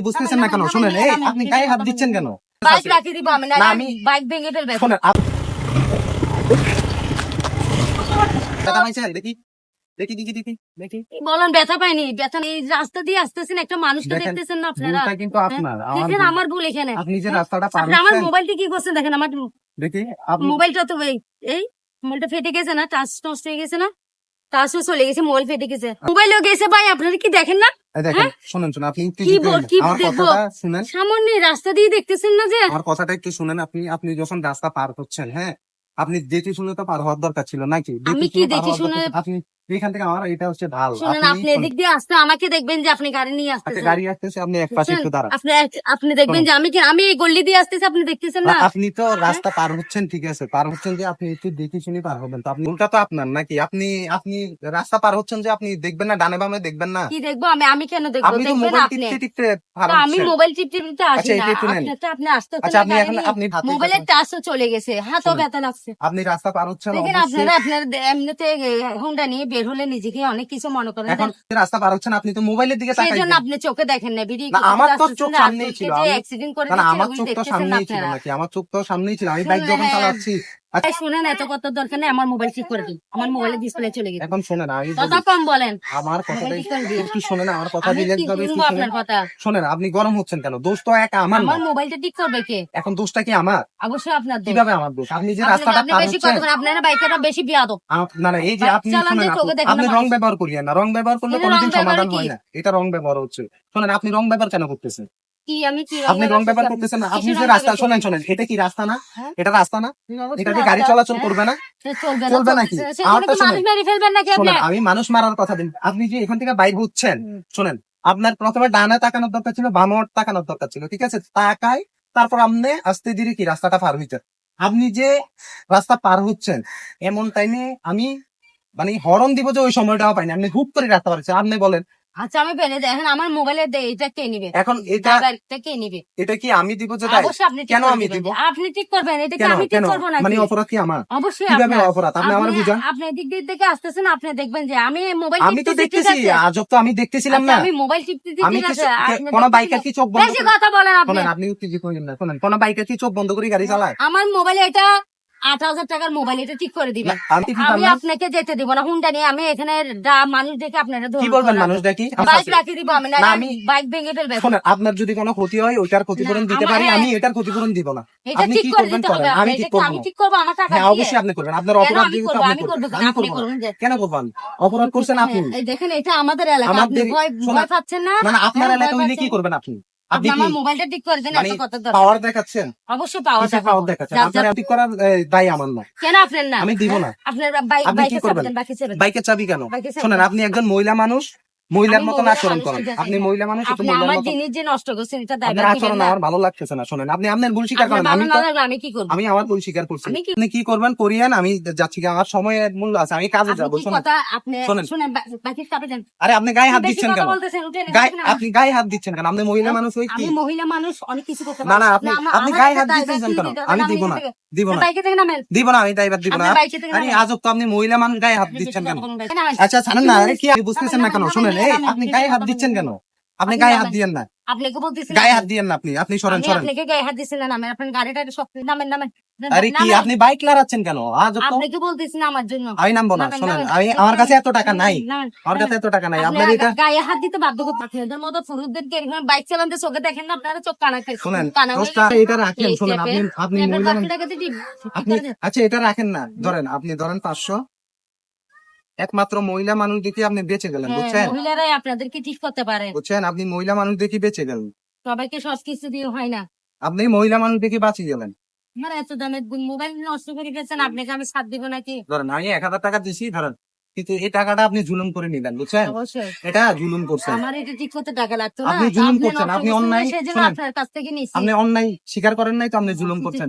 বুঝতেছেন না কেন? শুনেন এই আপনি গায়ে হাত দিচ্ছেন কেন? বাইক রাখি দিব আমি না না, আমি আমি- বাইক ভেঙে ফেলবে। শোনেন আপ- ব্যথা পাইছেন? দেখি দেখি দেখি দেখি দেখি। বলেন ব্যথা পাইনি ব্যথা নেই রাস্তা দিয়ে আসতেছেন একটা মানুষকে দেখতেছেন না আপনারা? কিন্তু আপনার আমার দেখেন ভুল। আমার ভুল এখানে। আপনি যে রাস্তাটা পার আপনি আমার মোবাইলটা কি করছেন? দেখেন আমার দেখি মোবাইলটা তো এই এই মোবাইলটা ফেটে গেছে না? টাচ নষ্ট হয়ে গেছে না? টাচও চলে গেছে মোবাইল ফেটে গেছে। মোবাইলও গেছে ভাই আপনারা কি দেখেন না? দেখেন শুনুন শুনুন আপনি হ্যাঁ? কি কি দেখব? শুনেন। সামান্য রাস্তা দিয়ে দেখতেছেন না যে আমার কথাটা একটু শুনেন আপনি আপনি যখন রাস্তা পার করছেন হ্যাঁ? আপনি দেখে শুনে তো পার হওয়ার দরকার ছিল নাকি? আমি কি দেখে শুনে- আপনি এখান থেকে আমার এটা হচ্ছে ঢাল। শুনেন আপনি এদিক দিয়ে আসতে আমাকে দেখবেন যে আপনি গাড়ি নিয়ে আচ্ছা, গাড়ি আসতেছে আপনি এক পাশে একটু দাঁড়ান। আপনি আপনি দেখবেন যে আমি কি আমি এই গল্লি দিয়ে আসতেছি আপনি দেখতেছেন না? আপনি তো রাস্তা পার হচ্ছেন ঠিক আছে। পার হচ্ছেন যে আপনি একটু দেখে শুনে পার হবেন। তো আপনি উল্টা তো আপনার নাকি? আপনি আপনি রাস্তা পার হচ্ছেন যে আপনি দেখবেন না ডানে বামে দেখবেন না? কি দেখব? আমি আমি কেন দেখব? আপনি তো মোবাইল টিপতে টিপতে পার তা আমি মোবাইল টিপতে টিপতে আসি আচ্ছা, না। আপনি তো আপনি আসতে আচ্ছা আপনি এখন আপনি মোবাইলের। টাচও চলে গেছে। হাতও ব্যথা লাগছে। আপনি রাস্তা পার হচ্ছেন দেখেন অবশ্যই আপনারা এমনিতে হুন্ডা নিয়ে বের হলে নিজেকে অনেক কিছু মনে করেন এখন রাস্তা পার হচ্ছেন আপনি তো মোবাইলের দিকে তাকাই জন্য আপনি চোখে দেখেন না ভিডিও আমার তো চোখ সামনেই ছিল, আমি- অ্যাক্সিডেন্ট করে আমার চোখ তো সামনেই ছিল নাকি? আমার চোখ তো সামনেই ছিল। আমি বাইক যখন হ্যাঁ। চালাচ্ছি আচ্ছা, এই শুনেন এত কত দরকার নেই আমার মোবাইল ঠিক করে দিন। আমার মোবাইলের ডিসপ্লে চলে গেছে। এখন শোনেন আমি কথা কম বলেন। আমার কথাটা মোবাইল ঠিক করে দিন। একটু শোনেন আমার কথা আমি দিলে কি একটু শুনব আপনার কথা। শোনেন আপনি গরম হচ্ছেন কেন? দোষ তো একা আমার মোবাইলটা ঠিক করবে কে? এখন দোষটা কি আমার? অবশ্যই আপনার দোষ। কীভাবে আমার দোষ? আপনি যে রাস্তাটা পার বেশি হচ্ছেন কথা বলেন, আপনারা বেশি বিয়াদব। না না এই যে আপনি শোনেন আপনি রং ব্যবহার করিয়েন না। রং ব্যবহার করলে কোনোদিন সমাধান হয় না। এটা রং ব্যবহার হচ্ছে। শোনেন আপনি রং ব্যবহার কেন করতেছেন? কি আমি আপনি রং ব্যবহার করতেছেন না। আপনি যে রাস্তা শোনেন শোনেন এটা কি রাস্তা না? হ্যাঁ? এটা রাস্তা না? এটা দিয়ে গাড়ি চলাচল হ্যাঁ, করবে না? চলবে না চলবে চলবে- নাকি? আমারটা মানুষ শোনেন। আমি মারার কথা দিন। আপনি যে এখান থেকে বাইর হচ্ছেন শোনেন আপনার প্রথমে ডানে তাকানোর দরকার ছিল বামে তাকানোর দরকার ছিল ঠিক আছে? তাকায় তারপর আপনি আস্তে ধীরে কি রাস্তাটা পার হইতেন আপনি যে রাস্তা পার হচ্ছেন এমন টাইমে আমি মানে হরন দিব যে ওই সময়টাও পাইনি। আপনি হুপ করে রাস্তা পারছেন আপনি বলেন আচ্ছা আমি পেলে এখন আমার মোবাইলে দে এটা কে নিবে? এখন এটা ড্রাইভারটা কে নিবে? এটা কি আমি দিব যে তাই? অবশ্যই আপনি কেন আমি দিব? আপনি ঠিক করবেন এটা কি আমি ঠিক করব না মানে অপরাধ কি আমার? অবশ্যই কীভাবে অপরাধ? আপনি আমার বুঝান। আপনি এদিক দিয়ে থেকে আসতেছেন আপনি দেখবেন যে আমি মোবাইল আমি তো দেখতেছি? আজব তো আমি দেখতেছিলাম আচ্ছা, না। আমি মোবাইল আমি ঠিক আপনি কোন বাইকের কি চোখ বন্ধ বেশি কথা বলেন আপনি। আপনি উত্তেজিত হইলেন না শোনেন। কোন বাইকের কি চোখ বন্ধ করে গাড়ি চালায়? আমার মোবাইলে এটা আট হাজার টাকার মোবাইল এটা ঠিক করে দিবেন। আমি? আপনাকে যেতে দিব না হুন্ডা নিয়ে আমি এখানে মানুষ দেখে আপনারা কি বলবেন মানুষ দেখি? বাইক কাছে- রাখি দিব আমি না বাইক ভেঙে ফেলবে। শোনেন আপনার যদি কোনো ক্ষতি হয় ওইটার ক্ষতিপূরণ দিতে পারি আমি এটার ক্ষতিপূরণ দিব না। আপনি কি করবেন করেন? আমি ঠিক করব। আমি ঠিক করব আমার টাকা হ্যাঁ? অবশ্যই আপনি করবেন। আপনার অপরাধ আমি যেহেতু আপনি আমি করবেন কেন? আপনি করবেন কেন করবেন? অপরাধ করছেন আপনি। হ্যাঁ, দেখেন এটা আমাদের এলাকা আপনি ভয় পাচ্ছেন না? না আপনার হ্যাঁ, এলাকা হইলে কি করবেন আপনি? মোবাইলটা ঠিক করে দেন মানে এত কথা পাওয়ার দেখাচ্ছেন? অবশ্যই পাওয়ার পাওয়ার দেখাচ্ছেন? আপনার ঠিক করার দায় আমার না কেন আপনার না? আমি দিব না। আপনার বাইক চাবি কেন? আপনি একজন মহিলা মানুষ মহিলার মতন আচরণ করেন। আপনি মহিলা মানুষ একটু মহিলার আমার জিনিস যে নষ্ট করছেন এটা আপনার আচরণ আমার ভালো লাগতেছে না শোনেন। আপনি আপনার ভুল স্বীকার করেন। আমি আমি কি করব? আমি আমার ভুল স্বীকার করছি। আপনি কি করবেন? করিয়েন আমি যাচ্ছি আমার সময়ের মূল্য আছে আমি কাজে যাব আপনি শোনেন। শুনেন বাকি চাপে দেন আরে আপনি গায়ে হাত দিচ্ছেন কেন? আপনি গায়ে হাত দিচ্ছেন কেন? আপনি মহিলা মানুষ হই কি? আমি মহিলা মানুষ অনেক কিছু করতে না পারি না আপনি আপনি গায়ে হাত দিচ্ছেন কেন? আমি দিব না দিব না। বাইকে থেকে নামেন। দিব না আমি ড্রাইভার দিব না। আরে আজব তো আপনি মহিলা মানুষ গায়ে হাত দিচ্ছেন কেন? আচ্ছা ছাড়েন না আরে কি বুঝতেছেন না কেন শুনেন এই আপনি গায়ে হাত দিচ্ছেন কেন? আপনি গায়ে হাত দিয়েন না। আপনাকে গায়ে হাত দিয়েন না আপনি আপনি সরেন সরেন। আপনাকে গায়ে হাত দিচ্ছি না নামেন আপনার গাড়িটা সব নামেন নামেন। আরে কি আপনি বাইক কেন? আজব তো আপনাকে বলতেছি না আমার জন্য। আমি নামবো না শোনেন। আমি আমার কাছে এত টাকা নাই। আমার কাছে এত টাকা নাই। আপনার এটা গায়ে হাত দিতে বাধ্য করতে মতো পুরুষদেরকে এরকম বাইক চালাতে চোখে দেখেন না আপনারা চোখ কানা শুনেন দোষটা এটা রাখেন শুনেন আপনি আপনি মহিলা আচ্ছা এটা রাখেন না ধরেন আপনি ধরেন পাঁচশো। একমাত্র মহিলা মানুষ দেখে আপনি বেঁচে গেলেন হ্যাঁ, বুঝছেন? মহিলারাই আপনাদেরকে ঠিক করতে পারে। বুঝছেন? আপনি মহিলা মানুষ দেখে বেঁচে গেলেন। সবাইকে সবকিছু দিয়ে হয় না। আপনি মহিলা মানুষ দেখে বাঁচিয়ে গেলেন। আমার এত দামের মোবাইল নষ্ট করে গেছেন আপনাকে আমি সাথ দিব নাকি? ধরেন আমি এক হাজার টাকা দিছি ধরেন কিন্তু এই টাকাটা আপনি জুলুম করে নিলেন বুঝছেন? এটা জুলুম করছেন। আমার এটা ঠিক করতে টাকা লাগতো আপনি জুলুম করছেন, আপনি অন্যায়- আপনি অন্যায় স্বীকার করেন নাই তো আপনি জুলুম করছেন।